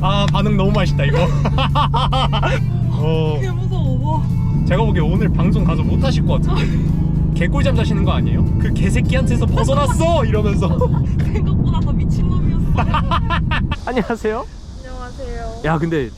아 반응 너무 맛있다 이거 어, 개 무서워. 제가 보기에 오늘 방송 가서 못 하실 것 같은데 개꿀잠 자시는 거 아니에요? 그 개새끼한테서 벗어났어 이러면서 생각보다 더 미친놈이었어. 안녕하세요 안녕하세요. 야 근데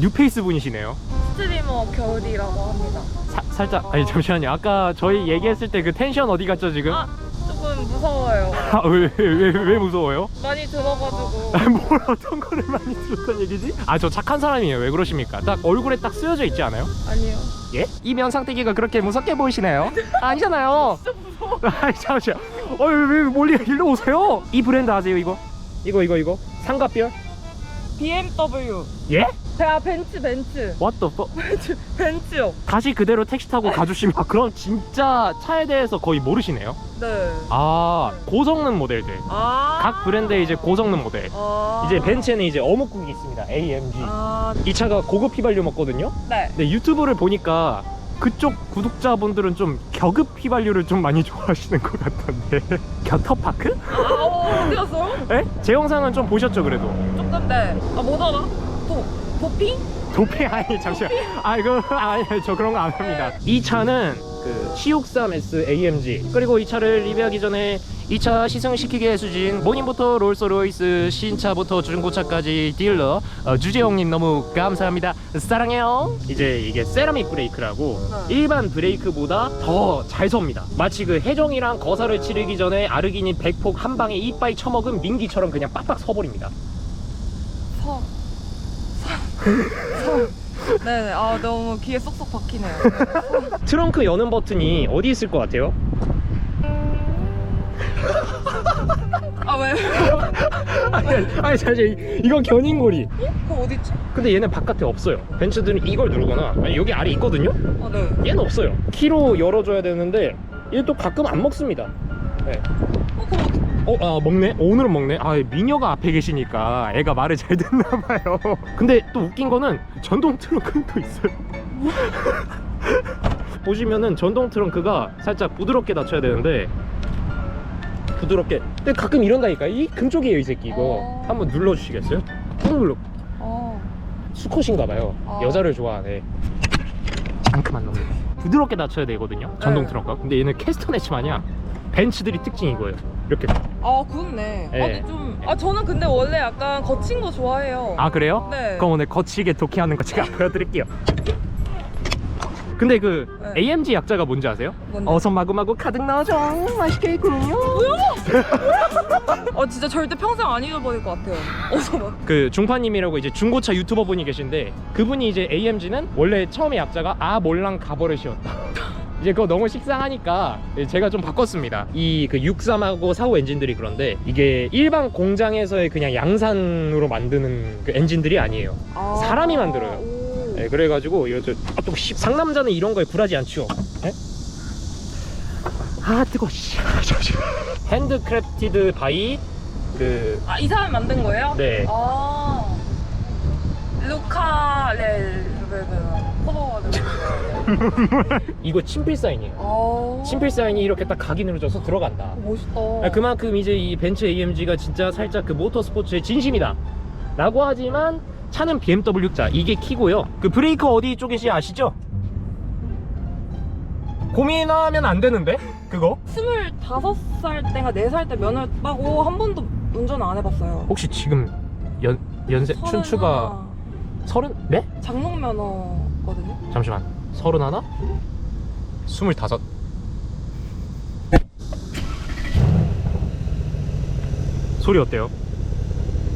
뉴페이스 분이시네요 스트리머 겨울이라고 합니다. 사- 살짝 아니 잠시만요 아까 저희 얘기했을 때 그 텐션 어디 갔죠 지금? 아, 무서워요. 아, 왜, 왜, 왜 무서워요? 많이 들어가지고. 아, 뭘 어떤 거를 많이 들었단 얘기지? 아 저 착한 사람이에요 왜 그러십니까? 딱 얼굴에 딱 쓰여져 있지 않아요? 아니요. 예? 이 면상태기가 그렇게 무섭게 보이시나요? 아니잖아요 진짜 무서워. 아 잠시만 어왜 멀리 일로 오세요? 이 브랜드 아세요 이거? 이거 이거 이거 삼각별? BMW. 예? 아, 벤츠, 벤츠. What the fuck? 벤츠, 벤츠요. 다시 그대로 택시 타고 가주시면 아, 그럼 진짜 차에 대해서 거의 모르시네요 네. 아 고성능 모델들 아. 각 브랜드의 이제 고성능 모델 아. 이제 벤츠에는 이제 어묵국이 있습니다 AMG 아. 이 차가 고급 휘발유 먹거든요 네. 근데 유튜브를 보니까 그쪽 구독자분들은 좀 겨급 휘발유를 좀 많이 좋아하시는 것 같던데 겨터파크? 아, 어, 어디 갔어요? 에? 제 영상은 좀 보셨죠 그래도 조금 네. 아, 뭐 알아? 도, 도핑? 도피 아니 잠시만 아 이거 아니 저 그런 거 안 합니다 이 차는 그 C63S AMG 그리고 이 차를 리뷰하기 전에 이 차 시승시키게 해주신 모닝부터 롤스로이스 신차부터 중고차까지 딜러 어, 주재홍님 너무 감사합니다 사랑해요 이제 이게 세라믹 브레이크라고 네. 일반 브레이크보다 더 잘 섭니다 마치 그 해정이랑 거사를 치르기 전에 아르기닌 백폭 한 방에 이빠이 쳐먹은 민기처럼 그냥 빡빡 서버립니다 서. 서. 서. 네네. 아, 너무 귀에 쏙쏙 박히네요. 트렁크 여는 버튼이 어디 있을 것 같아요? 아, 왜? 아니, 아니 사실 이건 견인고리. 그거 어딨지? 근데 얘는 바깥에 없어요. 벤츠들은 이걸 누르거나 아니, 여기 아래 있거든요. 아, 네. 얘는 없어요. 키로 열어줘야 되는데 얘 또 가끔 안 먹습니다. 네. 어, 그거 어디? 어, 아 먹네? 오늘은 먹네. 아 미녀가 앞에 계시니까 애가 말을 잘 듣나 봐요. 근데 또 웃긴 거는 전동 트렁크는 또 있어요. 보시면은 전동 트렁크가 살짝 부드럽게 닫혀야 되는데 부드럽게. 근데 가끔 이런다니까. 이 금쪽이에요 이 새끼 이거. 어. 한번 눌러주시겠어요? 꾹 눌러. 어. 수컷인가 봐요. 어. 여자를 좋아하네. 장큼한 놈. 부드럽게 닫혀야 되거든요. 전동 네. 트렁크가. 근데 얘는 캐스터네치 마냥 벤츠들이 특징 이거예요. 이렇게. 아, 그렇네. 네. 아니, 좀. 아, 저는 근데 원래 약간 거친 거 좋아해요. 아 그래요? 네. 그럼 오늘 거치게 도킹하는 거 제가 보여드릴게요. 근데 그 네. AMG 약자가 뭔지 아세요? 뭔데? 어서 마구마구 가득 넣어줘 맛있게 있군요. 아, 진짜 절대 평생 안 잊어버릴 것 같아요. 어서 막. 그 중파님이라고 이제 중고차 유튜버 분이 계신데 그분이 이제 AMG는 원래 처음에 약자가 아 몰랑 가버릇이었다. 이제 그거 너무 식상하니까 제가 좀 바꿨습니다. 이 그 63하고 45 엔진들이 그런데 이게 일반 공장에서의 그냥 양산으로 만드는 그 엔진들이 아니에요. 아. 사람이 만들어요. 오. 네, 그래가지고 이거 저, 아, 또 씨, 상남자는 이런 거에 굴하지 않죠. 네? 아 뜨거. 씨. 핸드크래프티드 바이 그 아, 이 사람이 만든 거예요? 네. 아. 루카렐. 커버가 이거 친필 사인이에요. 아. 친필 사인이 이렇게 딱 각인으로 져서 들어간다. 멋있다. 아, 그만큼 이제 이 벤츠 AMG가 진짜 살짝 그 모터 스포츠의 진심이다. 라고 하지만 차는 BMW자 이게 키고요. 그 브레이크 어디 쪽이시 아시죠? 고민하면 안 되는데 그거? 25살 때가 4살 때 면허 따고 한 번도 운전 안 해봤어요. 혹시 지금 연 연세 춘추가. 서른 네? 장롱 면허거든요. 잠시만 서른 하나? 스물다섯 소리 어때요?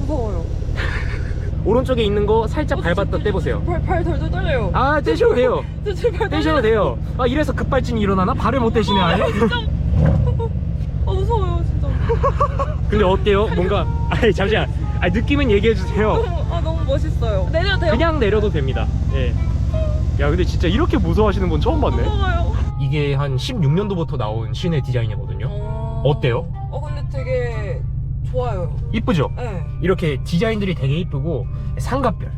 무서워요. 오른쪽에 있는 거 살짝 어, 밟았다 떼보세요 팔, 팔 덜덜 떨려요. 아 떼셔도 돼요 떼셔도. 돼요 아 이래서 급발진이 일어나나? 발을 못 떼시네 아예? 진짜. 아 무서워요 진짜. 근데 어때요? 뭔가 아니 잠시만 아 느낌은 얘기해 주세요 너무 아 너무 멋있어요. 내려도 돼요? 그냥 내려도 됩니다 예. 야 근데 진짜 이렇게 무서워하시는 분 처음 봤네 무서워요. 이게 한 16년도부터 나온 시내 디자인이거든요 어... 어때요? 어 근데 되게 좋아요. 이쁘죠? 네. 이렇게 디자인들이 되게 이쁘고 삼각별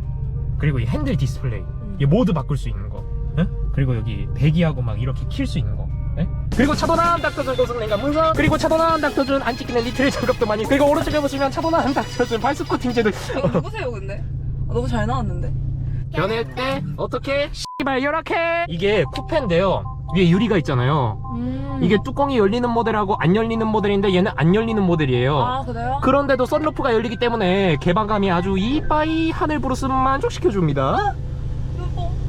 그리고 이 핸들 디스플레이 이 모드 바꿀 수 있는 거 예? 그리고 여기 배기하고 막 이렇게 킬 수 있는 거 예? 그리고 차도남 닥터준 고성냉각 문서 그리고 차도남 닥터준 안 찍히는 리트레 작업도 많이 그리고 오른쪽에 보시면 차도남 닥터준 발스코팅제도 아, 누구세요 근데? 아, 너무 잘 나왔는데? 변했대? 어떻게? 씨발 열악해! 이게 쿠페인데요. 위에 유리가 있잖아요. 음. 이게 뚜껑이 열리는 모델하고 안 열리는 모델인데 얘는 안 열리는 모델이에요. 아, 그래요? 그런데도 썬루프가 열리기 때문에 개방감이 아주 이빠이 하늘 브루스 만족시켜줍니다.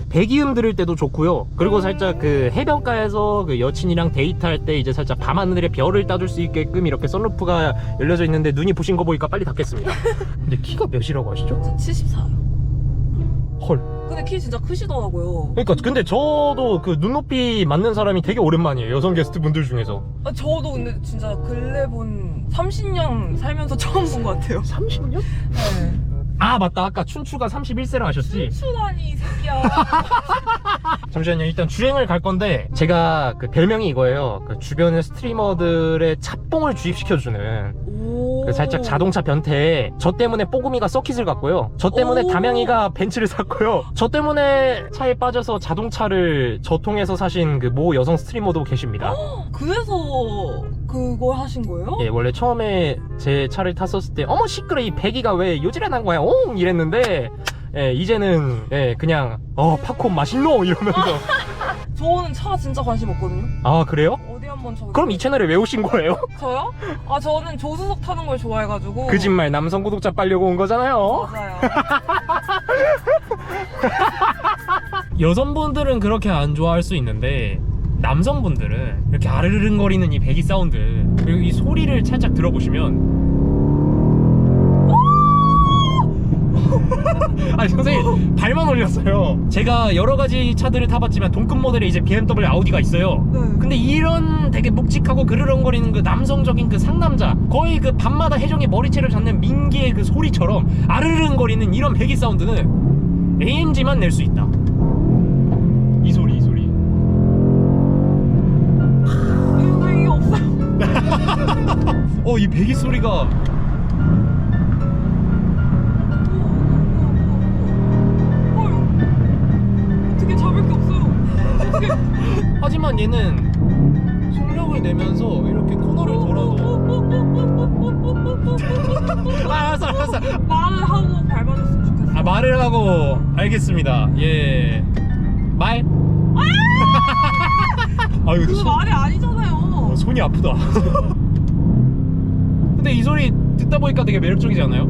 배기음 들을 때도 좋고요. 그리고 살짝 그 해변가에서 그 여친이랑 데이트할 때 이제 살짝 밤하늘에 별을 따줄 수 있게끔 이렇게 썬루프가 열려져 있는데 눈이 부신 거 보니까 빨리 닫겠습니다. 근데 키가 몇이라고 하시죠? 저 74요. 헐. 근데 키 진짜 크시더라고요. 그러니까 근데 저도 그 눈높이 맞는 사람이 되게 오랜만이에요. 여성 게스트 분들 중에서. 아, 저도 근데 진짜 근래 본 30년 살면서 처음 본 것 같아요. 30년? 네. 아 맞다 아까 춘추가 31세라 하셨지 추다니 이 새끼야. 잠시만요 일단 주행을 갈 건데 제가 그 별명이 이거예요 그 주변의 스트리머들의 찹봉을 주입시켜주는 오. 그 살짝 자동차 변태에 저 때문에 뽀금이가 서킷을 갔고요. 저 때문에 오. 담양이가 벤츠를 샀고요. 저 때문에 차에 빠져서 자동차를 저 통해서 사신 그 모 여성 스트리머도 계십니다. 그래서 그걸 하신 거예요? 예, 원래 처음에 제 차를 탔었을 때 어머 시끄러 이 배기가 왜 요지랄한 거야? 옹! 이랬는데 예, 이제는 예, 그냥 어 팝콘 맛있노! 이러면서. 저는 차 진짜 관심 없거든요. 아 그래요? 한번 저. 그럼 이 채널에 왜 오신 거예요? 저요? 아 저는 조수석 타는 걸 좋아해가지고. 거짓말 남성 구독자 빨려고 온 거잖아요 맞아요. 여성분들은 그렇게 안 좋아할 수 있는데 남성분들은 이렇게 아르르릉거리는 이 배기 사운드 그리고 이 소리를 살짝 들어보시면 아니 선생님 발만 올렸어요 제가 여러 가지 차들을 타봤지만 동급 모델에 이제 BMW 아우디가 있어요 네. 근데 이런 되게 묵직하고 그르렁거리는 그 남성적인 그 상남자 거의 그 밤마다 혜정이 머리채를 잡는 민기의 그 소리처럼 아르르릉거리는 이런 배기 사운드는 AMG만 낼 수 있다 이 소리 이 소리 이게 없어요? 어이 배기 소리가 얘는 속력을 내면서 이렇게 코너를 돌아도 아 알았어 알았어 말을 하고 밟아줬으면 좋겠어. 아 말을 하고 알겠습니다 예말 아유 그거 말이 아니잖아요. 어, 손이 아프다. 근데 이 소리 듣다 보니까 되게 매력적이지 않아요?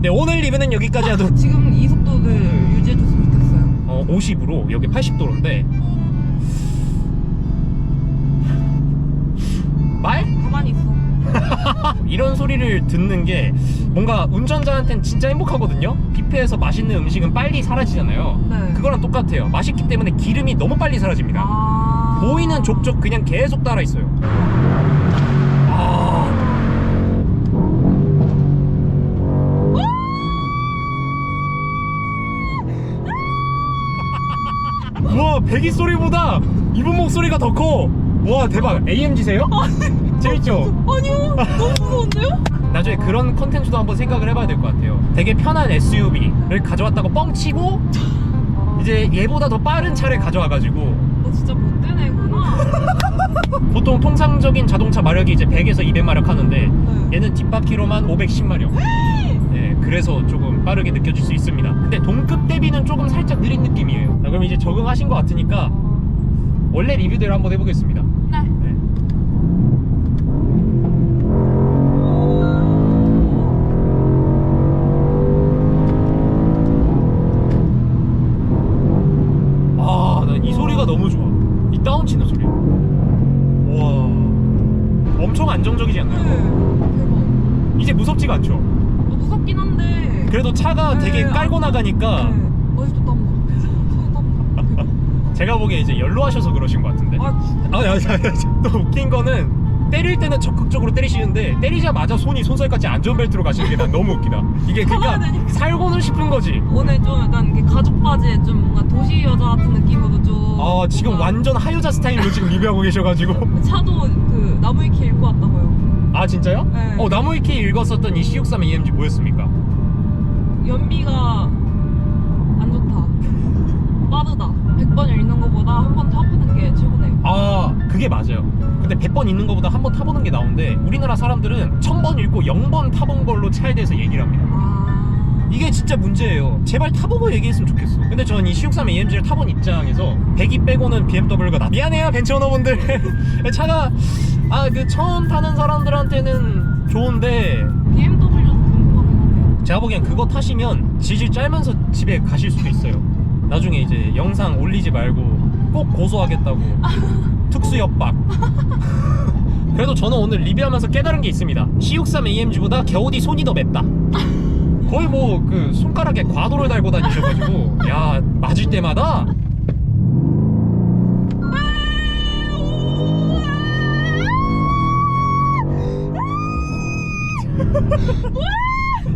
네, 오늘 리뷰는 여기까지 하도 지금 이 속도를 50으로 여기 80도로인데 말? 가만히 있어. 이런 소리를 듣는 게 뭔가 운전자한텐 진짜 행복하거든요. 뷔페에서 맛있는 음식은 빨리 사라지잖아요. 네. 그거랑 똑같아요. 맛있기 때문에 기름이 너무 빨리 사라집니다. 아. 보이는 족족 그냥 계속 따라 있어요. 와 배기 소리보다 이분 목소리가 더 커. 와 대박. AMG세요? 재밌죠? 아니요. 너무 무서운데요? 나중에 그런 컨텐츠도 한번 생각을 해봐야 될 것 같아요. 되게 편한 SUV를 가져왔다고 뻥치고 이제 얘보다 더 빠른 차를 가져와가지고 너 진짜 못된 애구나. 보통 통상적인 자동차 마력이 이제 100에서 200마력 하는데 네. 얘는 뒷바퀴로만 510마력. 네, 그래서 조금 빠르게 느껴질 수 있습니다. 근데 동급 대비는 조금 살짝 느린 느낌이에요. 자, 그럼 이제 적응하신 것 같으니까 원래 리뷰대로 한번 해보겠습니다. 네. 네. 아, 난 이 소리가 너무 좋아. 이 다운치는 소리. 와, 엄청 안정적이지 네. 않나요? 대박. 이제 무섭지가 않죠. 그래도 차가 네, 되게 깔고 아, 나가니까 네. 어디서 땀나? 손에 땀나. 대박. 제가 보기에 이제 연로하셔서 그러신 것 같은데. 아, 진짜. 아, 아, 아, 또 웃긴 거는 때릴 때는 적극적으로 때리시는데 때리자마자 손이 손살까지 안전벨트로 가시는 게 난 너무 웃기다. 이게 그러니까 되니까. 살고는 싶은 거지. 오늘 좀 약간 이렇게 가죽 바지에 좀 뭔가 도시 여자 같은 느낌으로 좀. 아 지금 뭔가 완전 하여자 스타일로 지금 리뷰하고 계셔가지고. 차도 그 나무위키 읽고 왔다고요. 아 진짜요? 네. 어 나무위키 읽었었던 이 C63 AMG 뭐였습니까? 연비가 안 좋다. 빠르다. 100번 읽는 것보다 한 번 타보는 게 최고네요. 아 그게 맞아요. 근데 100번 있는 것보다 한 번 타보는 게 나온데 우리나라 사람들은 1000번 읽고 0번 타본 걸로 차에 대해서 얘기를 합니다. 아. 진짜 문제예요. 제발 타보고 얘기했으면 좋겠어. 근데 전이 C63 AMG를 타본 입장에서 100이 빼고는 BMW가 나. 미안해요 벤츠 오너분들. 차가 아 그 처음 타는 사람들한테는 좋은데 BMW도 궁금하긴 하네요. 제가 보기엔 그거 타시면 지질 짤면서 집에 가실 수도 있어요. 나중에 이제 영상 올리지 말고 꼭 고소하겠다고 특수 협박. 그래도 저는 오늘 리뷰하면서 깨달은 게 있습니다. C63 AMG보다 겨우디 손이 더 맵다. 거의 뭐 그 손가락에 과도를 달고 다니셔가지고 야 맞을 때마다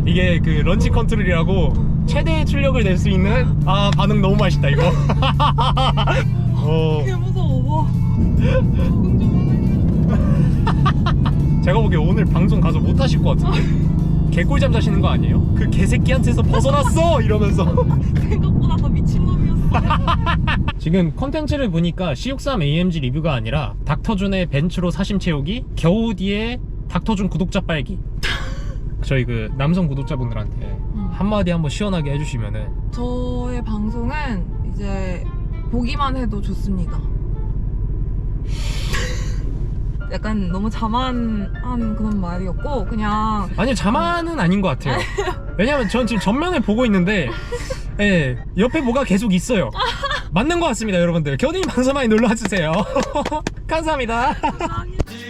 이게 그 런치 컨트롤이라고 최대의 출력을 낼 수 있는 아 반응 너무 맛있다 이거. 어, 개 무서워. 적응 좀 제가 보기에 오늘 방송 가서 못 하실 것 같은데. 개꿀잠 자시는 거 아니에요? 그 개새끼한테서 벗어났어 이러면서. 하네. 생각보다 더 미친놈이었어. 지금 컨텐츠를 보니까 C63 AMG 리뷰가 아니라 닥터준의 벤츠로 사심 채우기 겨우 뒤에 닥터준 구독자 빨기 저희 그 남성 구독자분들한테 음. 한마디 한번 시원하게 해주시면은 저의 방송은 이제 보기만 해도 좋습니다. 약간 너무 자만한 그런 말이었고 그냥 아니 자만은 아닌 것 같아요 왜냐면 전 지금 전면을 보고 있는데 예, 옆에 뭐가 계속 있어요 맞는 것 같습니다 여러분들 겨우님 방송 많이 놀러 와주세요 감사합니다 감사합니다.